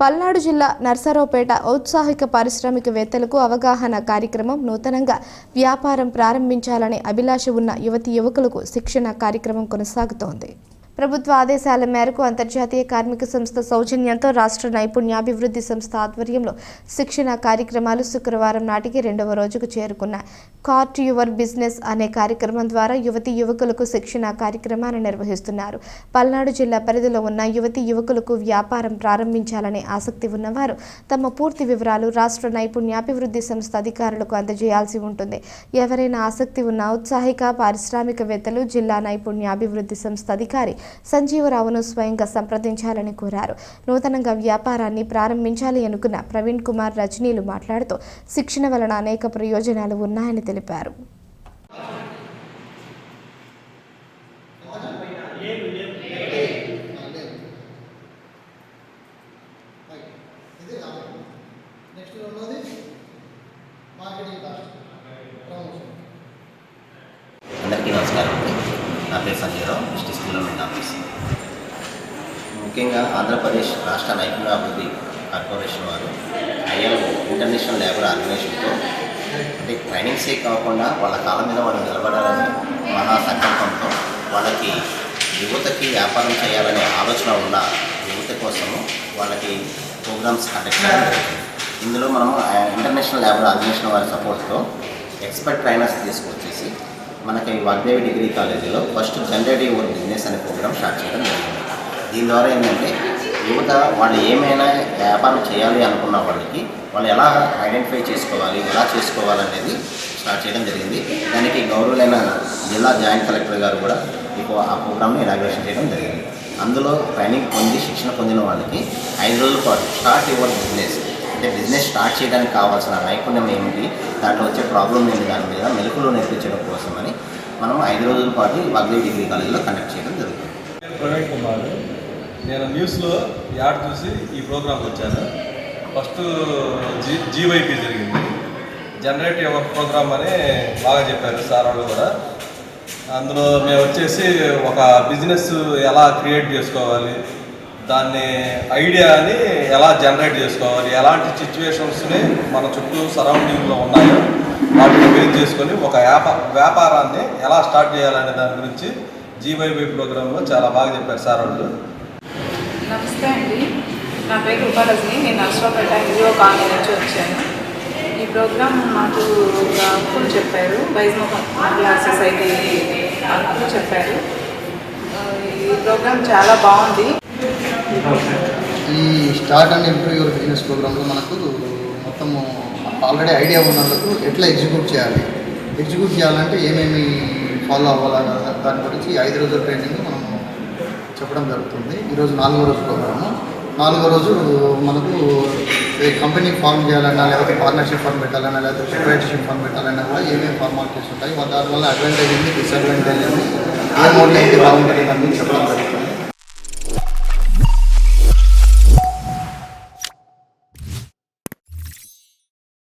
పల్నాడు జిల్లా నర్సరావుపేట ఔత్సాహిక పారిశ్రామికవేత్తలకు అవగాహన కార్యక్రమం నూతనంగా వ్యాపారం ప్రారంభించాలనే అభిలాష ఉన్న యువతి యువకులకు శిక్షణ కార్యక్రమం కొనసాగుతోంది. ప్రభుత్వ ఆదేశాల మేరకు అంతర్జాతీయ కార్మిక సంస్థ సౌజన్యంతో రాష్ట్ర నైపుణ్యాభివృద్ధి సంస్థ ఆధ్వర్యంలో శిక్షణ కార్యక్రమాలు శుక్రవారం నాటికి రెండవ రోజుకు చేరుకున్నాయి. కార్ట్ యువర్ బిజినెస్ అనే కార్యక్రమం ద్వారా యువతి యువకులకు శిక్షణ కార్యక్రమాన్ని నిర్వహిస్తున్నారు. పల్నాడు జిల్లా పరిధిలో ఉన్న యువతి యువకులకు వ్యాపారం ప్రారంభించాలనే ఆసక్తి ఉన్నవారు తమ పూర్తి వివరాలు రాష్ట్ర నైపుణ్యాభివృద్ధి సంస్థ అధికారులకు అందజేయాల్సి ఉంటుంది. ఎవరైనా ఆసక్తి ఉన్న ఉత్సాహిక పారిశ్రామికవేత్తలు జిల్లా నైపుణ్యాభివృద్ధి సంస్థ అధికారి సంజీవరావును స్వయంగా సంప్రదించాలని కోరారు. నూతనంగా వ్యాపారాన్ని ప్రారంభించాలి అనుకున్న ప్రవీణ్ కుమార్ రజనీలు మాట్లాడుతూ శిక్షణ వలన అనేక ప్రయోజనాలు ఉన్నాయని తెలిపారు. నెక్స్ట్ మార్కెటింగ్ కాస్ట్ ప్రమోషన్ అందరికీ నమస్కారం. అండి నా పేరు సంజయరావు డిస్ట్రిక్ట్ డెవలప్మెంట్ ఆఫీస్ ముఖ్యంగా ఆంధ్రప్రదేశ్ రాష్ట్ర నైపుణ్యాభివృద్ధి కార్పొరేషన్ వారు ఐఎల్ ఇంటర్నేషనల్ లేబర్ ఆర్గనైజేషన్తో అంటే ట్రైనింగ్సే కాకుండా వాళ్ళ కాలం మీద వాళ్ళు నిలబడాలని మహా సంకల్పంతో వాళ్ళకి యువతకి వ్యాపారం చేయాలనే ఆలోచన ఉన్న యువత కోసము వాళ్ళకి ప్రోగ్రామ్స్ కండక్ట్ చేయడం ఇందులో మనం ఆ ఇంటర్నేషనల్ లేబర్ ఆర్గనైజేషన్ వారి సపోర్ట్తో ఎక్స్పర్ట్ ట్రైనర్స్ తీసుకొచ్చేసి మనకి వాగ్దేవి డిగ్రీ కాలేజీలో ఫస్ట్ జనరేటివ్ యువర్ బిజినెస్ అనే ప్రోగ్రామ్ స్టార్ట్ చేయడం జరిగింది. దీని ద్వారా ఏంటంటే యువత వాళ్ళు ఏమైనా వ్యాపారం చేయాలి అనుకున్న వాళ్ళకి వాళ్ళు ఎలా ఐడెంటిఫై చేసుకోవాలి ఎలా చేసుకోవాలనేది స్టార్ట్ చేయడం జరిగింది. దానికి గౌరవులైన జిల్లా జాయింట్ కలెక్టర్ గారు కూడా ఇప్పుడు ఆ ప్రోగ్రామ్ని ఇనాగ్రేషన్ చేయడం జరిగింది. అందులో ట్రైనింగ్ పొంది శిక్షణ పొందిన వాళ్ళకి ఐదు రోజుల పాటు స్టార్ట్ యువర్ బిజినెస్ అంటే బిజినెస్ స్టార్ట్ చేయడానికి కావాల్సిన నైపుణ్యం ఏమిటి? దాంట్లో వచ్చే ప్రాబ్లం ఏంటి దాని మీద మెలకులు నేర్పించడం కోసమని మనం ఐదు రోజుల పాటు వాగ్దేవి డిగ్రీ కాలేజీలో కండక్ట్ చేయడం జరుగుతుంది. ప్రవీణ్ కుమార్ నేను న్యూస్లో యాడ్ చూసి ఈ ప్రోగ్రామ్కి వచ్చాను. ఫస్ట్ జీ జీవైపీ జరిగింది. జనరేట్ యువర్ ప్రోగ్రామ్ అని బాగా చెప్పారు సార్ వాళ్ళు కూడా. అందులో మేము వచ్చేసి ఒక బిజినెస్ ఎలా క్రియేట్ చేసుకోవాలి దాన్ని ఐడియాని ఎలా జనరేట్ చేసుకోవాలి ఎలాంటి సిచ్యువేషన్స్ని మన చుట్టూ సరౌండింగ్లో ఉన్నాయో వాటిని బేస్ చేసుకొని ఒక వ్యాపా వ్యాపారాన్ని ఎలా స్టార్ట్ చేయాలనే దాని గురించి జీవైబీ ప్రోగ్రాంలో చాలా బాగా చెప్పారు సార్ వాళ్ళు. నమస్తే అండి. నా పేరు ఉపరజని నేను నర్సరావుపేట ఎన్జిఓ కాలనీ నుంచి వచ్చాను. ఈ ప్రోగ్రామ్ మాకు అప్పులు చెప్పారు. వైజ్మో మహిళా సొసైటీ అప్పులు చెప్పారు. ఈ ప్రోగ్రామ్ చాలా బాగుంది. ఈ start and improve your business ప్రోగ్రాంలో మనకు మొత్తము ఆల్రెడీ ఐడియా ఉన్నందుకు ఎట్లా ఎగ్జిక్యూట్ చేయాలి? ఎగ్జిక్యూట్ చేయాలంటే ఏమేమి ఫాలో అవ్వాలన్న దాని గురించి ఐదు రోజుల ట్రైనింగ్ మనం చెప్పడం జరుగుతుంది. ఈరోజు నాలుగో రోజు ప్రోగ్రాము. నాలుగో రోజు మనకు కంపెనీ ఫామ్ చేయాలన్నా లేకపోతే పార్ట్నర్షిప్ ఫామ్ పెట్టాలన్నా లేకపోతే సెపరేటేషన్ ఫామ్ పెట్టాలన్నా కూడా ఏమేమి ఫార్మాలిటీస్ ఉంటాయి దానివల్ల అడ్వాంటేజ్ ఏంటి డిసడ్వాంటేజ్ ఏంటి ఏ మోడల్ అయితే బాగుంటుంది అని చెప్పడం జరుగుతుంది.